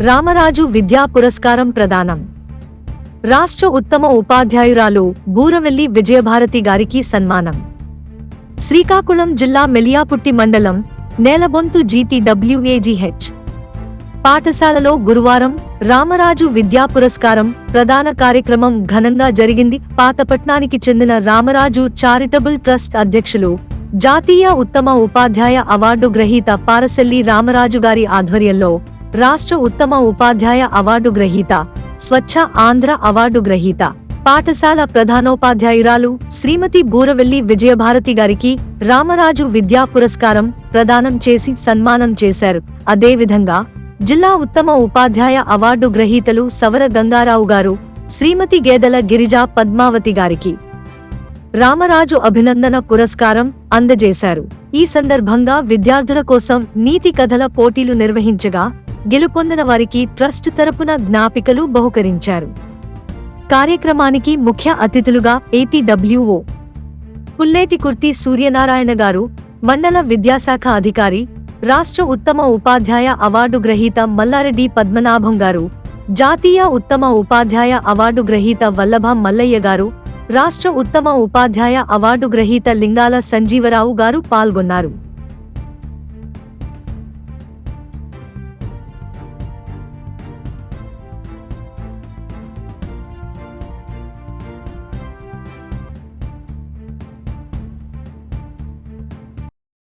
రామరాజు విద్యా పురస్కారం ప్రదానం. రాష్ట్ర ఉత్తమ ఉపాధ్యాయురాలు బూరవెల్లి విజయభారతి గారికి సన్మానం. శ్రీకాకుళం జిల్లా మెలియాపుట్టి మండలం నేలబొంతు జీటీడబ్ల్యూఏజీహెచ్. పాఠశాలలో గురువారం రామరాజు విద్యా పురస్కారం ప్రదాన కార్యక్రమం ఘనంగా జరిగింది. పాతపట్నానికి చెందిన రామరాజు చారిటబుల్ ట్రస్ట్ అధ్యక్షులు జాతీయ ఉత్తమ ఉపాధ్యాయ అవార్డు గ్రహీత పారసెల్లి రామరాజు గారి ఆధ్వర్యంలో రాష్ట్ర ఉత్తమ ఉపాధ్యాయ అవార్డు గ్రహీత స్వచ్ఛ ఆంధ్ర అవార్డు గ్రహీత పాఠశాల ప్రధానోపాధ్యాయురాలు శ్రీమతి బూరవెల్లి విజయభారతి గారికి రామరాజు విద్యా పురస్కారం ప్రదానం చేసి సన్మానం చేశారు. అదేవిధంగా జిల్లా ఉత్తమ ఉపాధ్యాయ అవార్డు గ్రహీతలు సవర గంగారావు గారు శ్రీమతి గేదల గిరిజా పద్మావతి గారికి రామరాజు అభినందన పురస్కారం అందజేశారు. ఈ సందర్భంగా విద్యార్థుల కోసం నీతి కథల పోటీలు నిర్వహించగా గెలుపొందిన వారికి ట్రస్ట్ తరపున జ్ఞాపికలు బహుకరించారు. కార్యక్రమానికి ముఖ్య అతిథులుగా ఏటీడబ్ల్యూఓ పుల్లేటి కుర్తి సూర్యనారాయణ గారు మండల విద్యాశాఖ అధికారి రాష్ట్ర ఉత్తమ ఉపాధ్యాయ అవార్డు గ్రహీత మల్లారెడ్డి పద్మనాభం గారు జాతీయ ఉత్తమ ఉపాధ్యాయ అవార్డు గ్రహీత వల్లభ మల్లయ్య గారు రాష్ట్ర ఉత్తమ ఉపాధ్యాయ అవార్డు గ్రహీత లింగాల సంజీవరావు గారు పాల్గొన్నారు.